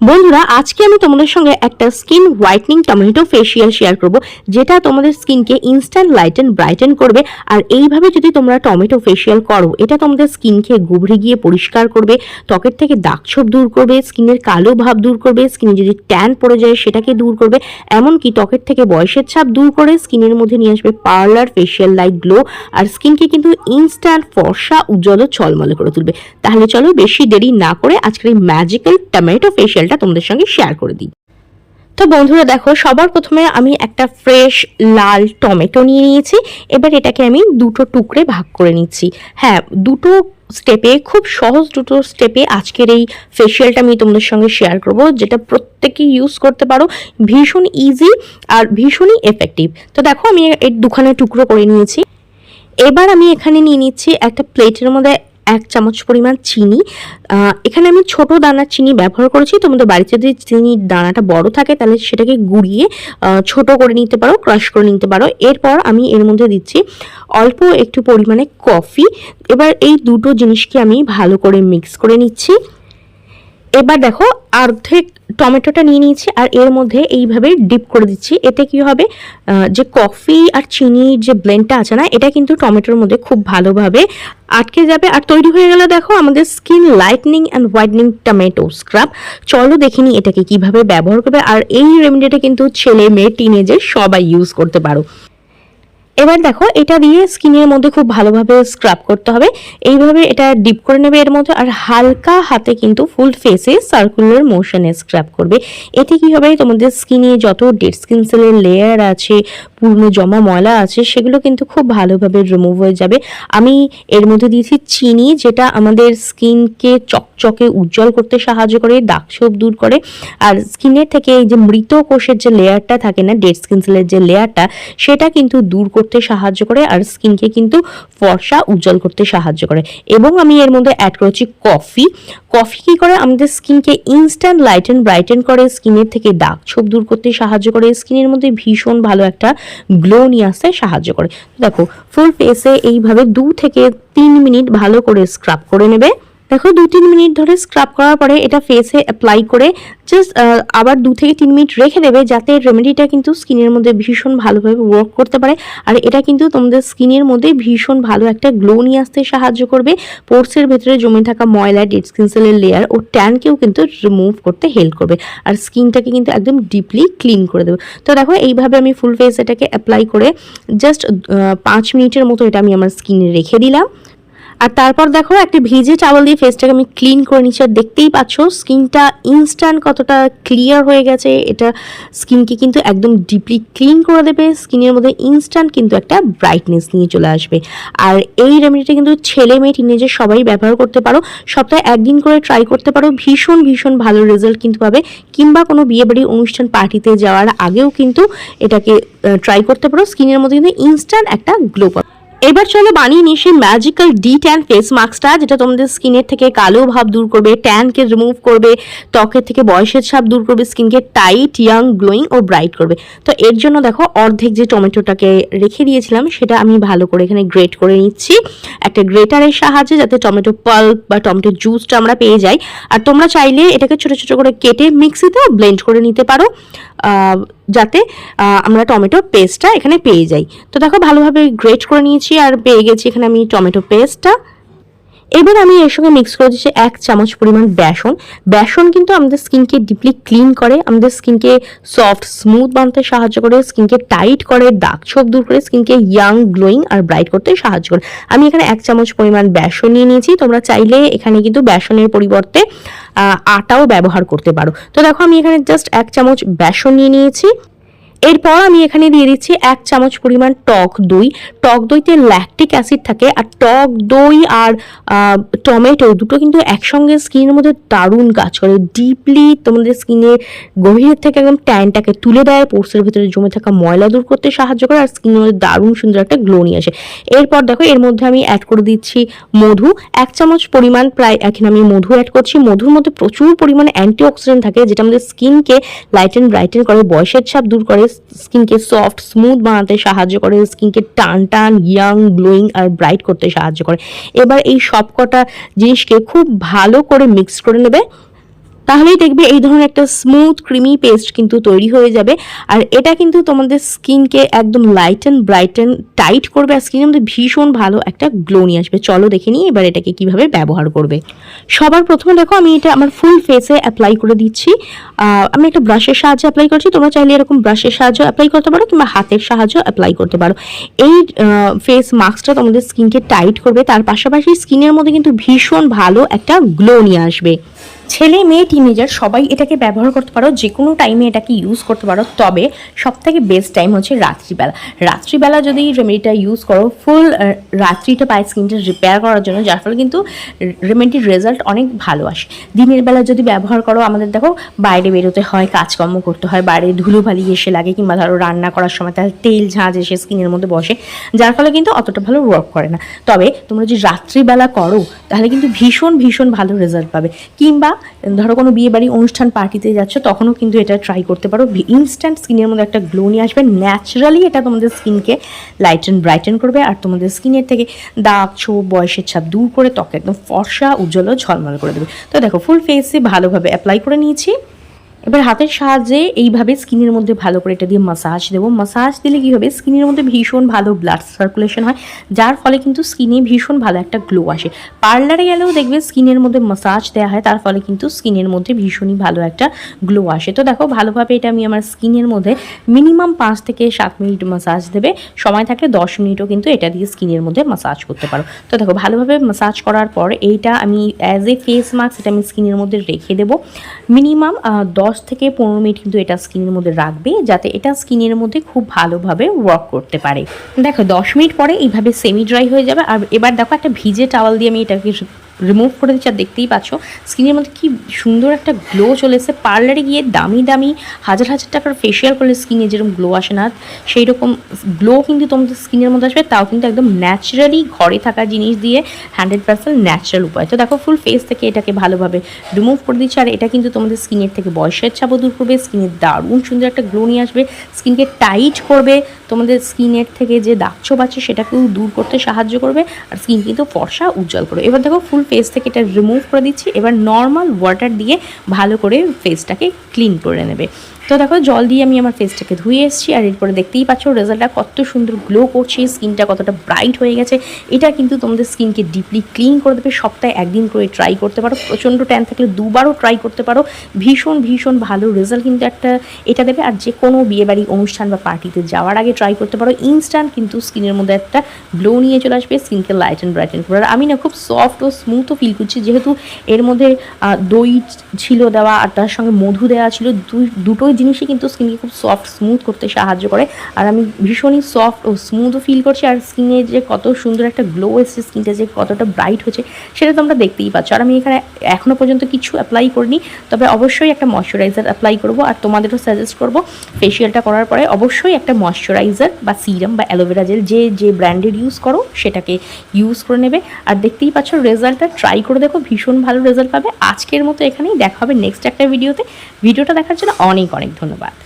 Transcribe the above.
বন্ধুরা, আজকে আমি তোমাদের সঙ্গে একটা skin whitening tomato facial share করব, যেটা তোমাদের স্কিনকে ইনস্ট্যান্ট লাইটেন ব্রাইটেন করবে। আর এইভাবে যদি তোমরা টমেটো ফেসিয়াল করো, এটা তোমাদের স্কিনকে গুবড়ে গিয়ে পরিষ্কার করবে, ত্বকের থেকে দাগছোপ দূর করবে, স্কিনের কালো ভাব দূর করবে স্কিনে যদি ট্যান পড়ে যায়, সেটাকে দূর করবে। এমনকি ত্বকের থেকে বয়সের ছাপ দূর করে স্কিনের মধ্যে নিয়ে আসবে পার্লার ফেসিয়াল লাইট গ্লো আর স্কিনকে কিন্তু ইনস্ট্যান্ট ফর্সা, উজ্জ্বল ছলমলে করে তুলবে। তাহলে চলো বেশি দেরি না করে আজকের এই ম্যাজিক্যাল টমেটো ফেসিয়ালটা তোমাদের সঙ্গে শেয়ার করে দিই। তো বন্ধুরা দেখো, সবার প্রথমে আমি একটা ফ্রেশ লাল টমেটো নিয়ে নিয়েছি, এবার এটাকে আমি দুটো টুকরে ভাগ করে নিচ্ছি। হ্যাঁ দুটো স্টেপে খুব সহজ দুটো স্টেপে আজকের এই ফেসিয়ালটা আমি তোমাদের সঙ্গে শেয়ার করব, যেটা প্রত্যেকে ইউজ করতে পারো। ভীষণ ইজি আর ভীষণই এফেক্টিভ তো দেখো, আমি এর দুখানে টুকরো করে নিয়েছি। এবার আমি এখানে নিয়ে নিচ্ছি একটা প্লেটের মধ্যে এক চামচ পরিমাণ চিনি। এখানে আমি ছোট দানার চিনি ব্যবহার করেছি। তোমাদের বাড়িতে যদি চিনির দানাটা বড় থাকে, তাহলে সেটাকে গুড়িয়ে ছোট করে নিতে পারো, ক্রাশ করে নিতে পারো। এরপর আমি এর মধ্যে দিচ্ছি অল্প একটু পরিমাণে কফি। এবার এই দুটো জিনিসকে আমি ভালো করে মিক্স করে নিচ্ছি। এবার দেখো অর্ধেক টমেটোটা নিয়ে নিয়েছি আর এর মধ্যে এইভাবে ডিপ করে দিচ্ছি। এতে কি হবে? যে কফি আর চিনির যে ব্লেন্ডটা আছে না, এটা কিন্তু টমেটোর মধ্যে খুব ভালোভাবে আটকে যাবে। আর তৈরি হয়ে গেল দেখো আমাদের skin lightening and whitening tomato scrub চলো দেখিনি এটাকে কীভাবে ব্যবহার করবে। আর এই রেমেডিটা কিন্তু ছেলে মেয়ে টিনেজের সবাই ইউজ করতে পারো। এবার দেখো, এটা দিয়ে স্কিনের মধ্যে খুব ভালোভাবে স্ক্রাব করতে হবে। এইভাবে এটা ডিপ করে নেবে এর মধ্যে আর হালকা হাতে কিন্তু ফুল ফেসে সার্কুলার মোশনে স্ক্রাব করবে। এতে কি হবে? তোমাদের স্কিনে যত ডেড স্কিন সেলের লেয়ার আছে, পুরনো জমা ময়লা আছে, সেগুলো কিন্তু খুব ভালোভাবে রিমুভ হয়ে যাবে। আমি এর মধ্যে দিয়েছি চিনি, যেটা আমাদের স্কিনকে চকচকে উজ্জ্বল করতে সাহায্য করে দাগছোপ দূর করে। আর স্কিনের থেকে এই যে মৃত কোষের যে লেয়ারটা থাকে না ডেড স্কিন সেলের যে লেয়ারটা সেটা কিন্তু দূর করতে সাহায্য করে আর স্কিনকে কিন্তু ফর্সা উজ্জ্বল করতে সাহায্য করে। এবং আমি এর মধ্যে অ্যাড করেছি কফি কফি কি করে? আমাদের স্কিনকে ইনস্ট্যান্ট লাইটেন ব্রাইটেন করে, স্কিনের থেকে দাগ ছোপ দূর করতে সাহায্য করে, স্কিনের মধ্যে ভীষণ ভালো একটা গ্লো নিয়ে আসতে সাহায্য করে। দেখো ফুল ফেসে এইভাবে দু থেকে তিন মিনিট ভালো করে স্ক্রাব করে নেবে। দেখো দু তিন মিনিট ধরে স্ক্রাব করার পরে এটা ফেসে অ্যাপ্লাই করে জাস্ট আবার দু থেকে তিন মিনিট রেখে দেবে যাতে রেমেডিটা কিন্তু স্কিনের মধ্যে ভীষণ ভালোভাবে ওয়ার্ক করতে পারে। আর এটা কিন্তু তোমাদের স্কিনের মধ্যে ভীষণ ভালো একটা গ্লো নিয়ে আসতে সাহায্য করবে। পোর্সের ভেতরে জমে থাকা ময়লা ডেড স্কিন সেলের লেয়ার ও ট্যানকেও কিন্তু রিমুভ করতে হেল্প করবে। আর স্কিনটাকে কিন্তু একদম ডিপলি ক্লিন করে দেবে। তো দেখো এইভাবে আমি ফুল ফেস এটাকে অ্যাপ্লাই করে জাস্ট পাঁচ মিনিটের মতো এটা আমি আমার স্কিনে রেখে দিলাম। আর তারপর দেখো, একটা ভিজে চাওয়াল দিয়ে ফেসটাকে আমি ক্লিন করে নিচ্ছি। আর দেখতেই পাচ্ছ স্কিনটা ইনস্ট্যান্ট কতটা ক্লিয়ার হয়ে গেছে। এটা স্কিনকে কিন্তু একদম ডিপলি ক্লিন করে দেবে। স্কিনের মধ্যে ইনস্ট্যান্ট কিন্তু একটা ব্রাইটনেস নিয়ে চলে আসবে। আর এই রেমেডিটা কিন্তু ছেলে মেয়ে টিনেজের সবাই ব্যবহার করতে পারো। সপ্তাহে একদিন করে ট্রাই করতে পারো। ভীষণ ভীষণ ভালো রেজাল্ট কিন্তু পাবে। কিংবা কোনো বিয়েবাড়ি অনুষ্ঠান পার্টিতে যাওয়ার আগেও কিন্তু এটাকে ট্রাই করতে পারো। স্কিনের মধ্যে কিন্তু ইনস্ট্যান্ট একটা গ্লো পাবে। এবার চলো বানিয়ে নিই সেই ম্যাজিক্যাল ডি ট্যান ফেস মাস্কটা যেটা তোমাদের স্কিনের থেকে কালো ভাব দূর করবে ট্যানকে রিমুভ করবে, ত্বকের থেকে বয়সের ছাপ দূর করবে স্কিনকে টাইট ইয়াং গ্লোয়িং ও ব্রাইট করবে। তো এর জন্য দেখো অর্ধেক যে টমেটোটাকে রেখে দিয়েছিলাম, সেটা আমি ভালো করে এখানে গ্রেট করে নিচ্ছি। একটা গ্রেটারের সাহায্যে যাতে টমেটো পাল্প বা টমেটো জুসটা আমরা পেয়ে যাই। আর তোমরা চাইলে এটাকে ছোট ছোট করে কেটে মিক্সিতেও ব্লেন্ড করে নিতে পারো। যাতে আমরা টমেটো পেস্টটা এখানে পেয়ে যাই। তো দেখো ভালোভাবে গ্রেট করে নিয়েছি আর পেয়ে গেছি এখানে আমি টমেটো পেস্টটা এবার আমি এর সঙ্গে মিক্স করে দিচ্ছি এক চামচ পরিমাণ বেসন। বেসন কিন্তু আমাদের স্কিনকে ডিপলি ক্লিন করে, আমাদের স্কিনকে সফট স্মুথ বানাতে সাহায্য করে স্কিনকে টাইট করে দাগ ছোপ দূর করে স্কিনকে ইয়াং গ্লোয়িং আর ব্রাইট করতে সাহায্য করে। আমি এখানে এক চামচ পরিমাণ বেসন নিয়ে নিয়েছি। তোমরা চাইলে এখানে কিন্তু বেসনের পরিবর্তে আটাও ব্যবহার করতে পারো। তো দেখো আমি এখানে জাস্ট এক চামচ বেসন নিয়ে নিয়েছি। এরপর আমি এখানে দিয়ে দিচ্ছি এক চামচ পরিমাণ টক দই। টক দইতে ল্যাকটিক অ্যাসিড থাকে আর টক দই আর টমেটো দুটো কিন্তু একসঙ্গে স্কিনের মধ্যে দারুণ কাজ করে। ডিপলি তোমাদের স্কিনের গভীর থেকে একদম ট্যানটাকে তুলে দেয় পোর্সের ভিতরে জমে থাকা ময়লা দূর করতে সাহায্য করে আর স্কিনের মধ্যে দারুণ সুন্দর একটা গ্লো নিয়ে আসে। এরপর দেখো এর মধ্যে আমি অ্যাড করে দিচ্ছি মধু। এক চামচ পরিমাণ প্রায় এখানে আমি মধু অ্যাড করছি। মধুর মধ্যে প্রচুর পরিমাণে অ্যান্টিঅক্সিডেন্ট থাকে, যেটা আমাদের স্কিনকে লাইটেন ব্রাইটেন করে, বয়সের ছাপ দূর করে। স্কিনকে সফট, স্মুথ বানাতে সাহায্য করে, স্কিনকে টান টান, ইয়াং, গ্লোয়িং আর ব্রাইট করতে সাহায্য করে। এবার এই সবকটা জিনিসকে খুব ভালো করে মিক্স করে নেবে। তাহলেই দেখবে এই ধরনের একটা স্মুথ ক্রিমি পেস্ট কিন্তু তৈরি হয়ে যাবে। আর এটা কিন্তু তোমাদের স্কিনকে একদম লাইটেন ব্রাইটেন টাইট করবে আর স্কিনের মধ্যে ভীষণ ভালো একটা গ্লো নিয়ে আসবে। চলো দেখে নিই এবার এটাকে কীভাবে ব্যবহার করবে। সবার প্রথমে দেখো, আমি এটা আমার ফুল ফেসে অ্যাপ্লাই করে দিচ্ছি। আমি একটা ব্রাশের সাহায্যে অ্যাপ্লাই করছি। তোমরা চাইলে এরকম ব্রাশের সাহায্যে অ্যাপ্লাই করতে পারো কিংবা হাতের সাহায্যে অ্যাপ্লাই করতে পারো। এই ফেস মাস্কটা তোমাদের স্কিনকে টাইট করবে। তার পাশাপাশি স্কিনের মধ্যে কিন্তু ভীষণ ভালো একটা গ্লো নিয়ে আসবে। ছেলে মেয়ে টিনেজার সবাই এটাকে ব্যবহার করতে পারো যে কোনো টাইমে এটাকে ইউজ করতে পারো, তবে সব থেকে বেস্ট টাইম হচ্ছে রাত্রিবেলা। রাত্রিবেলা যদি রেমেডিটা ইউজ করো ফুল রাত্রিটা পায় স্কিনটা রিপেয়ার করার জন্য, যার ফলে কিন্তু রেমেডির রেজাল্ট অনেক ভালো আসে। দিনের বেলা যদি ব্যবহার করো, আমাদের দেখো, বাইরে বেরোতে হয়, কাজকর্ম করতে হয়, বাইরে ধুলোবালি এসে লাগে, কিংবা ধরো রান্না করার সময় তাহলে তেল ঝাঁজ এসে স্কিনের মধ্যে বসে, যার ফলে কিন্তু অতটা ভালো ওয়ার্ক করে না। তবে তোমরা যদি রাত্রিবেলা করো, তাহলে কিন্তু ভীষণ ভীষণ ভালো রেজাল্ট পাবে। কিংবা ধরো কোনো বিয়ে বাড়ি অনুষ্ঠান পার্টিতে যাচ্ছ, তখনও কিন্তু এটা ট্রাই করতে পারো। ইনস্ট্যান্ট স্কিনের মধ্যে একটা গ্লো নিয়ে আসবে। ন্যাচারালি এটা তোমাদের স্কিনকে লাইট লাইটেন ব্রাইটেন করবে আর তোমাদের স্কিনের থেকে দাগ, ছোপ, বয়সের ছাপ দূর করে ত্বকে একদম ফর্সা, উজ্জ্বল, ঝলমল করে দেবে। তো দেখো ফুল ফেসে ভালোভাবে অ্যাপ্লাই করে নিয়েছি। এবার হাতের সাহায্যে এইভাবে স্কিনের মধ্যে ভালো করে এটা দিয়ে মাসাজ দেবো। মাসাজ দিলে কী হবে? স্কিনের মধ্যে ভীষণ ভালো ব্লাড সার্কুলেশন হয়, যার ফলে কিন্তু স্কিনে ভীষণ ভালো একটা গ্লো আসে। পার্লারে গেলেও দেখবে স্কিনের মধ্যে মাসাজ দেওয়া হয়, তার ফলে কিন্তু স্কিনের মধ্যে ভীষণই ভালো একটা গ্লো আসে। তো দেখো, ভালোভাবে এটা আমি আমার স্কিনের মধ্যে মিনিমাম পাঁচ থেকে সাত মিনিট মাসাজ দেবে। সময় থাকলে দশ মিনিটও কিন্তু এটা দিয়ে স্কিনের মধ্যে মাসাজ করতে পারো। তো দেখো, ভালোভাবে মাসাজ করার পর এইটা আমি অ্যাজ এ ফেস মাস্ক এটা আমি স্কিনের মধ্যে রেখে দেবো। মিনিমাম দশ থেকে পনেরো মিনিট কিন্তু এটা স্কিনের মধ্যে রাখবে, যাতে এটা স্কিনের মধ্যে খুব ভালোভাবে ওয়ার্ক করতে পারে। দেখো, দশ মিনিট পরে এইভাবে সেমি ড্রাই হয়ে যাবে। আর এবার দেখো একটা ভিজে টাওয়াল দিয়ে আমি এটাকে রিমুভ করে দিচ্ছি আর দেখতেই পাচ্ছ স্কিনের মধ্যে কি সুন্দর একটা গ্লো চলে পার্লারে গিয়ে দামি দামি, হাজার হাজার টাকার ফেশিয়াল করলে স্কিনে যেরকম গ্লো আসে না সেই রকম গ্লো কিন্তু তোমাদের স্কিনের মধ্যে আসবে, তাও কিন্তু একদম ন্যাচারালি ঘরে থাকা জিনিস দিয়ে হান্ড্রেড পার্সেন্ট ন্যাচারাল উপায়। তো দেখো ফুল ফেস থেকে এটাকে ভালোভাবে রিমুভ করে দিচ্ছে, আর এটা কিন্তু তোমাদের স্কিনের থেকে বয়সের ছাপও দূর করবে স্কিনের দারুণ সুন্দর একটা গ্লো নিয়ে আসবে স্কিনকে টাইট করবে তোমাদের স্কিনের থেকে যে দাগ ছোপ আছে সেটাকেও দূর করতে সাহায্য করবে আর স্কিন কিন্তু ফর্সা, উজ্জ্বল করবে। এবার দেখো ফুল ফেস থেকে এটা রিমুভ করে দিচ্ছি। এবার নর্মাল ওয়াটার দিয়ে ভালো করে ফেসটাকে ক্লিন করে নেবে। তো দেখো, জল দিয়ে আমি আমার ফেসটাকে ধুয়ে এসেছি, আর এরপরে দেখতেই পাচ্ছ রেজাল্টটা কত সুন্দর গ্লো করছে স্কিনটা কতটা ব্রাইট হয়ে গেছে। এটা কিন্তু তোমাদের স্কিনকে ডিপলি ক্লিন করে দেবে, সপ্তাহে একদিন করে ট্রাই করতে পারো, প্রচণ্ড ট্যান থাকলে দুবারও ট্রাই করতে পারো। ভীষণ ভীষণ ভালো রেজাল্ট কিন্তু একটা এটা দেবে, আর যে কোনো বিয়েবাড়ি অনুষ্ঠান বা পার্টিতে যাওয়ার আগে ট্রাই করতে পারো। ইনস্ট্যান্ট কিন্তু স্কিনের মধ্যে একটা গ্লো নিয়ে চলে আসবে স্কিনকে লাইট অ্যান্ড ব্রাইটেন করে আর আমি না খুব সফট ও স্মুথও ফিল করছি, যেহেতু এর মধ্যে দই ছিল দেওয়া, আর তার সঙ্গে মধু দেওয়া ছিল দুটোই জিনিসই কিন্তু স্কিনকে খুব সফট স্মুথ করতে সাহায্য করে। আর আমি ভীষণই সফট ও স্মুথও ফিল করছি। আর স্কিনে যে কত সুন্দর একটা গ্লো এসেছে স্কিনটা যে কতটা ব্রাইট হচ্ছে, সেটা তোমরা দেখতেই পাচ্ছ। আর আমি এখানে এখনও পর্যন্ত কিছু অ্যাপ্লাই করিনি। তবে অবশ্যই একটা ময়শ্চারাইজার অ্যাপ্লাই করব। আর তোমাদেরও সাজেস্ট করব ফেসিয়ালটা করার পরে অবশ্যই একটা ময়শ্চারাইজার বা সিরাম বা অ্যালোভেরা জেল যে যে ব্র্যান্ডেড ইউজ করো, সেটাকে ইউজ করে নেবে। আর দেখতেই পাচ্ছ রেজাল্টটা ট্রাই করে দেখো, ভীষণ ভালো রেজাল্ট পাবে। আজকের মতো এখানেই দেখা হবে নেক্সট একটা ভিডিওতে ভিডিওটা দেখার জন্য অনেক অনেক অনেক ধন্যবাদ।